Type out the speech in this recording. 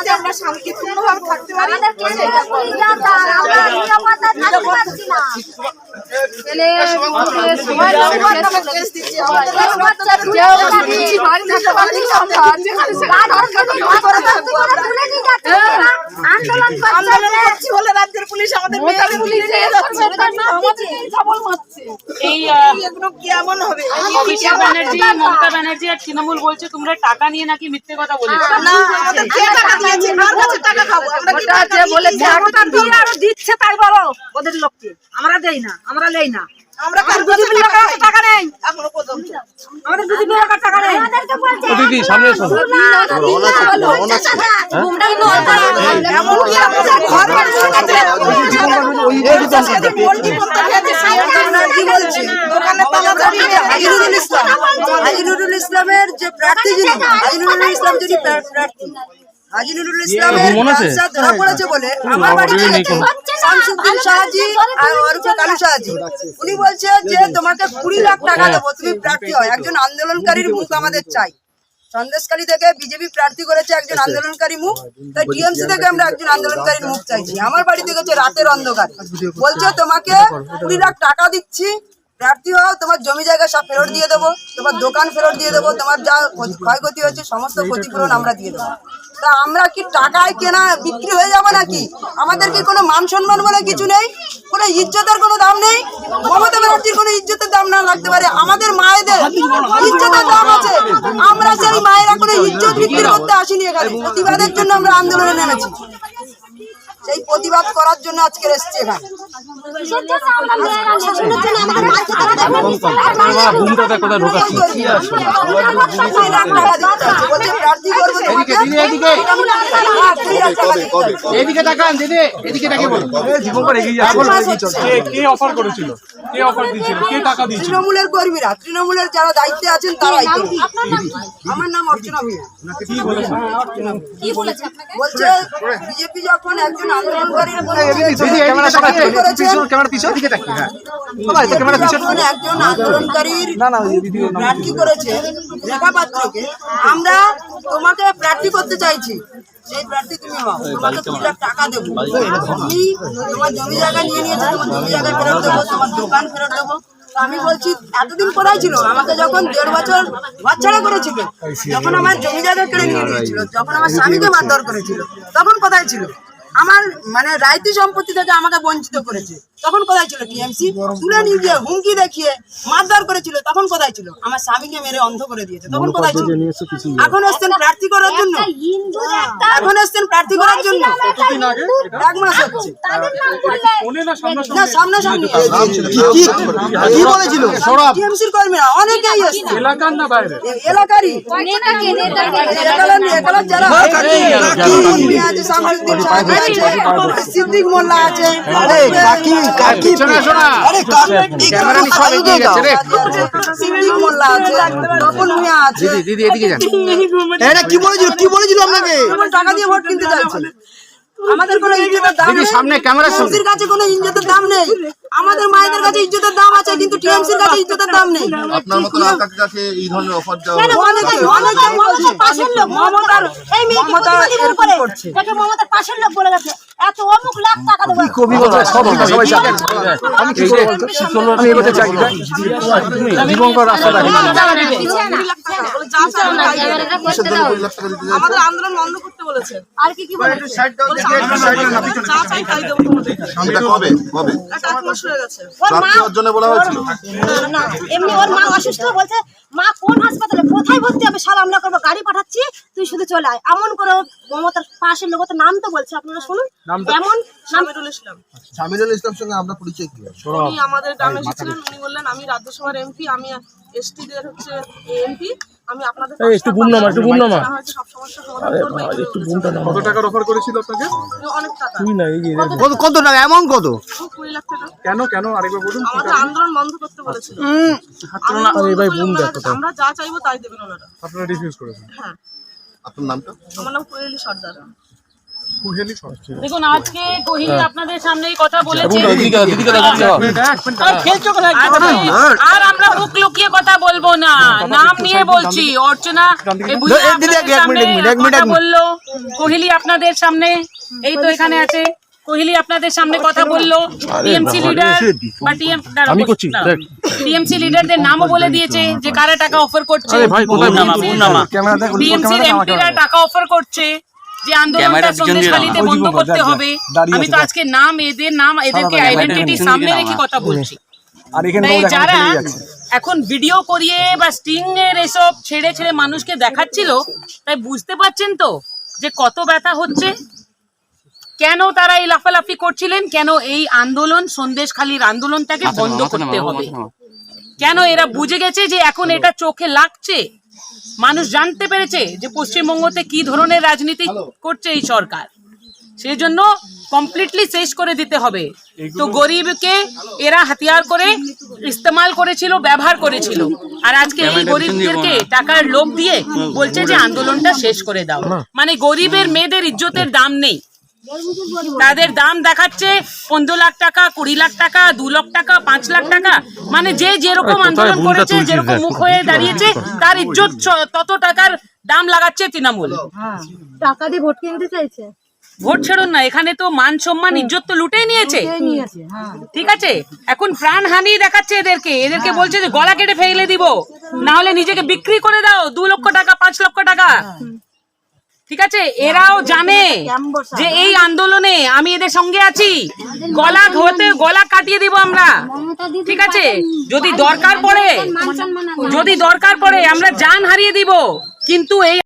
যাতে আমরা শান্তিপূর্ণভাবে থাকতে পারি। বাড়ি থাকতে পারছি মমতা ব্যানার্জি তৃণমূল বলছে তোমরা টাকা নিয়ে নাকি মিথ্যে কথা বলেছ আমরা দিচ্ছে তাই বলো ওদের লোককে আমরা দেই না আমরা নেই না আমরা কার টাকা নেই এখনও পর্যন্ত আমাদের দুদিন টাকা নেই আমাদেরকে বলছে দিদি সামনে ইসলামের যে প্রার্থী যিনি আজিনুরুল ইসলাম যিনি প্রা- প্রার্থী আজিনুরুল ইসলামের মনে আছে? ধরা পড়েছে বলে আমার বাড়িতে গেছে শামসুদ্দিন শাহাজি আর ওরফে কালু শাহাজি। উনি বলছে যে তোমাকে কুড়ি লাখ টাকা দেবো তুমি প্রার্থী হয়। একজন আন্দোলনকারীর মুখ আমাদের চাই। সন্দেশকারী থেকে বিজেপি প্রার্থী করেছে একজন আন্দোলনকারী মুখ তাই টিএমসি থেকে আমরা একজন আন্দোলনকারীর মুখ চাইছি। আমার বাড়িতে গেছে রাতের অন্ধকার। বলছে তোমাকে কুড়ি লাখ টাকা দিচ্ছি প্রার্থী হও তোমার জমি জায়গা সব ফেরত দিয়ে দেবো তোমার দোকান ফেরত দিয়ে দেবো তোমার যা ক্ষয়ক্ষতি হয়েছে সমস্ত ক্ষতিপূরণ আমরা দিয়ে দেবো। তা আমরা কি টাকায় কেনা বিক্রি হয়ে যাব নাকি? আমাদের কি কোনো মান সম্মান বলে কিছু নেই? কোনো ইজ্জতের কোনো দাম নেই? মমতা ব্যানার্জির কোনো ইজ্জতের দাম না লাগতে পারে। আমাদের মায়েদের ইজ্জতের দাম আছে। আমরা সেই মায়েরা কোনো ইজ্জত বিক্রি করতে আসিনি এখানে। প্রতিবাদের জন্য আমরা আন্দোলনে নেমেছি। সেই প্রতিবাদ করার জন্য আজকে এসছি এখানে। এদিকে তাকান দিদি এদিকে দেখে বলুন কে অফার করেছিল কে অফার দিয়েছিল? কে টাকা দিয়েছিল? তৃণমূলের কর্মীরা তৃণমূলের যারা দায়িত্বে আছেন তারাই তো। আমার নাম অর্চনা ভূঁইয়া। কি বলেছে বলছে বিজেপি যখন একজন আন্দোলনকারী হ্যাঁ। একজন আন্দোলনকারীর প্রার্থী করেছে রেখা পাত্রকে আমরা তোমাকে প্রার্থী করতে চাইছি। সেই প্রার্থী তুমি হও। তোমাকে কুড়ি লাখ টাকা দেবো। তুমি তোমার জমি জায়গা নিয়ে নিয়েছো তোমার জমি জায়গা ফেরত দেবো তোমার দোকান ফেরত দেবো। আমি বলছি এতদিন কোথায় ছিল? আমাকে যখন দেড় বছর বাচ্চারা করেছিল যখন আমার জমি জায়গা কেড়ে নিয়ে নিয়েছিল যখন আমার স্বামীকে মারধর করেছিল তখন কোথায় ছিল? আমার মানে রাইতি সম্পত্তি থেকে আমাকে বঞ্চিত করেছে তখন কোথায় ছিল টিএমসি তুলে নিয়ে গিয়ে হুমকি দেখিয়ে মারধর করেছিল তখন কোথায় ছিল আমার স্বামীকে মেরে অন্ধ করে দিয়েছে তখন কোথায় ছিল এখন এসছেন প্রার্থী করার জন্য এখন এসছেন প্রার্থী করার জন্য এক মাস হচ্ছে না সামনাসামনি কি বলেছিল টিএমসির কর্মীরা অনেকেই এসছে এলাকার না বাইরে এলাকারই নেতাকে নেতাকে এলাকার এলাকার যারা আছে, শামসুদ্দিন সাহেব আছে, সিদ্দিক মোল্লা আছে। শোনা শোনা। ক্যামেরা নিয়ে সব এগিয়ে গেছে রে। সিদ্দিক মোল্লা আছে তপন মিয়া আছে। দিদি দিদি এদিকে যান। এটা কি বলেছিল কি বলেছিল আপনাকে? টাকা দিয়ে ভোট কিনতে চাইছে? আমাদের কোনো ইজ্জতের দাম নেই। সামনে ক্যামেরা সামনে কাছে কোনো ইজ্জতের দাম নেই। আমাদের মায়েদের কাছে ইজ্জতের দাম আছে কিন্তু টিএমসির কাছে ইজ্জতের দাম নেই। আপনার মতন আর কাছে এই ধরনের অফার দেওয়া? অনেকে অনেকে পাশের লোক মমতার এই মেয়েকে প্রতিবাদী করে? করছে। মমতার পাশের লোক বলে গেছে এত অমুক লাখ টাকা দেবো কবি বলছে সব সবাই জানেন আমি কি করব আমি এগোতে চাই জীবনকর রাস্তা দেখেন আমরা তাই দেবো। কিসের জন্য কুড়ি লাখ টাকা দিতে চাইছে? আমাদের আন্দোলন বন্ধ করতে বলেছে আর কি কি বলে বলেছে, যা চাই তাই দেবো তোমাদের এটা কবে কবে একটা মাস হয়ে গেছে ওর মা জন্য বলা হয়েছিল না, না এমনি ওর মা অসুস্থ বলছে মা কোন হাসপাতালে কোথায় ভর্তি হবে সব আমরা করব গাড়ি পাঠাচ্ছি তুই শুধু চলে আয় এমন করে মমতার পাশের লোক তো নাম তো বলছে আপনারা শুনুন এমন সামিরুল ইসলাম। শামিনুল ইসলাম সঙ্গে আমরা পরিচয় কি? উনি আমাদের গ্রামে এসেছিলেন উনি বললেন আমি রাজ্যসভার এমপি আমি এসটি দের হচ্ছে এমপি আমি আপনাদের একটু বুম নামা একটু বুম নামা সব সমস্যা একটু বুমটা কত টাকার অফার করেছিল আপনাকে? অনেক টাকা। কত কত টাকা? এমন কত? কুড়ি লাখ টাকা। কেন কেন? আরেকবার বলুন আমাদের আন্দোলন বন্ধ করতে বলেছিল। আমরা যা চাইব তাই দেবেন ওনারা। আপনারা রিফিউজ করেছেন। হ্যাঁ। আপনার নামটা? আমার নাম কোয়েলি সর্দার। দেখুন আজকে কোহিনী আপনাদের সামনেই কথা বলেছে। আর আমরা মুখ লুকিয়ে কথা বলব না। নাম নিয়ে বলছি অর্চনা সামনে বলল কোহলি আপনাদের সামনে এই তো এখানে আছে। কোহলি আপনাদের সামনে কথা বলল টিএমসি লিডার বা টিএম আমি করছি টিএমসি লিডারদের নামও বলে দিয়েছে যে কারা টাকা অফার করছে। টিএমসির এমপিরা টাকা অফার করছে। যে আন্দোলনটা সন্দেশখালীতে বন্ধ করতে হবে। আমি তো আজকে নাম এদের নাম এদেরকে আইডেন্টিটি সামনে রেখে কথা বলছি। যারা এখন ভিডিও করিয়ে বা স্টিং এর এসব ছেড়ে ছেড়ে মানুষকে দেখাচ্ছিল তাই বুঝতে পারছেন তো যে কত ব্যথা হচ্ছে? কেন তারা এই লাফালাফি করছিলেন? কেন এই আন্দোলন সন্দেশখালীর আন্দোলনটাকে বন্ধ করতে হবে? কেন এরা বুঝে গেছে যে এখন এটা চোখে লাগছে? মানুষ জানতে পেরেছে যে পশ্চিমবঙ্গতে কি ধরনের রাজনীতি করছে এই সরকার। সেই জন্য কমপ্লিটলি শেষ করে দিতে হবে। তো গরিবকে এরা হাতিয়ার করে ইস্তেমাল করেছিল ব্যবহার করেছিল। আর আজকে এই গরিবদেরকে টাকার লোভ দিয়ে বলছে যে আন্দোলনটা শেষ করে দাও। মানে গরিবের মেয়েদের ইজ্জতের দাম নেই। তাদের দাম দেখাচ্ছে পনেরো লাখ টাকা কুড়ি লাখ টাকা দু লাখ টাকা পাঁচ লাখ টাকা। মানে যে যেরকম আন্দোলন করেছে যেরকম মুখ হয়ে দাঁড়িয়েছে তার ইজ্জত তত টাকার দাম লাগাচ্ছে তৃণমূল। টাকা দিয়ে ভোট কিনতে চাইছে? ভোট ছাড়ুন না এখানে তো মান সম্মান ইজ্জত তো লুটেই নিয়েছে। হ্যাঁ। ঠিক আছে? এখন প্রাণ হানি দেখাচ্ছে এদেরকে। এদেরকে বলছে যে গলা কেটে ফেলে দিব। না হলে নিজেকে বিক্রি করে দাও দু লক্ষ টাকা পাঁচ লক্ষ টাকা। ঠিক আছে? এরাও জানে যে এই আন্দোলনে আমি এদের সঙ্গে আছি। গলা ধরতে গলা কাটিয়ে দিব আমরা। ঠিক আছে? যদি দরকার পড়ে যদি দরকার পড়ে আমরা জান হারিয়ে দিব। কিন্তু এই